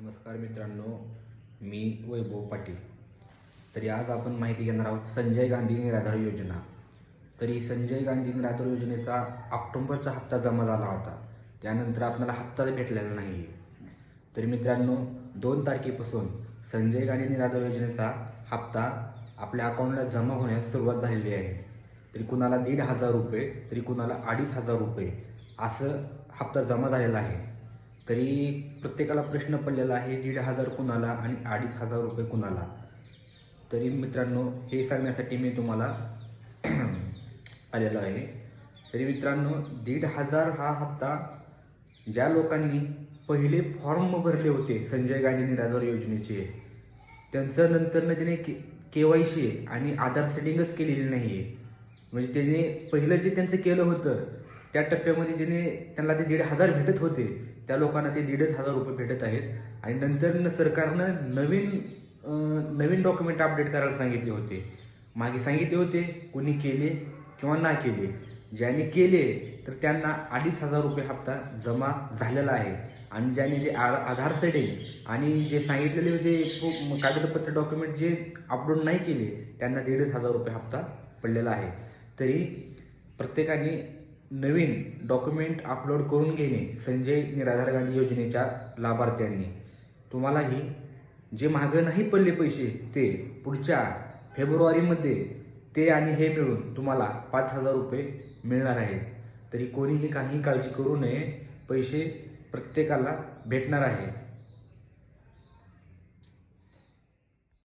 नमस्कार मित्रांनो मी वैभव पाटील. तरी आज आपण माहिती घेणार आहोत संजय गांधी निराधार योजना. तरी संजय गांधी निराधार योजनेचा ऑक्टोंबरचा हप्ता जमा झाला होता. त्यानंतर आपल्याला हप्ताच भेटलेला नाही आहे तरी मित्रांनो दोन तारखेपासून संजय गांधी निराधार योजनेचा हप्ता आपल्या अकाउंटला जमा होण्यास सुरुवात झालेली आहे. तरी कुणाला दीड हजार रुपये तरी कुणाला अडीच हजार रुपये असं हप्ता जमा झालेला आहे. तरी प्रत्येकाला प्रश्न पडलेला आहे दीड हजार कुणाला आणि अडीच हजार रुपये कुणाला? तरी मित्रांनो हे सांगण्यासाठी मी तुम्हाला आलेलो आहे. तरी मित्रांनो दीड हजार हा हप्ता ज्या लोकांनी पहिले फॉर्म भरले होते संजय गांधी निराधार योजनेचे त्यांचं नंतरनं त्याने के के वाय सी आणि आधार सेटिंगच केलेली नाही आहे म्हणजे त्याने पहिलं जे त्यांचं केलं होतं त्या टप्प्यामध्ये ज्याने त्यांना ते दीड हजार भेटत होते त्या लोकांना ते दीडच हजार रुपये भेटत आहेत. आणि नंतर सरकारनं नवीन नवीन डॉक्युमेंट अपडेट करायला सांगितले होते. मागे सांगितले होते कोणी केले किंवा ना केले. ज्याने केले तर त्यांना अडीच हजार रुपये हप्ता जमा झालेला आहे. आणि ज्याने जे आ आधार सेटिंग आणि जे सांगितलेले होते कागदपत्र डॉक्युमेंट जे अपलोड नाही केले त्यांना दीडच हजार रुपये हप्ता पडलेला आहे. तरी प्रत्येकाने नवीन डॉक्युमेंट अपलोड करून घेणे संजय निराधार गांधी योजनेच्या लाभार्थ्यांनी. तुम्हालाही जे मागं नाही पडले पैसे ते पुढच्या फेब्रुवारीमध्ये ते आणि हे मिळून तुम्हाला पाच हजार रुपये मिळणार आहेत. तरी कोणीही काही काळजी करू नये पैसे प्रत्येकाला भेटणार आहे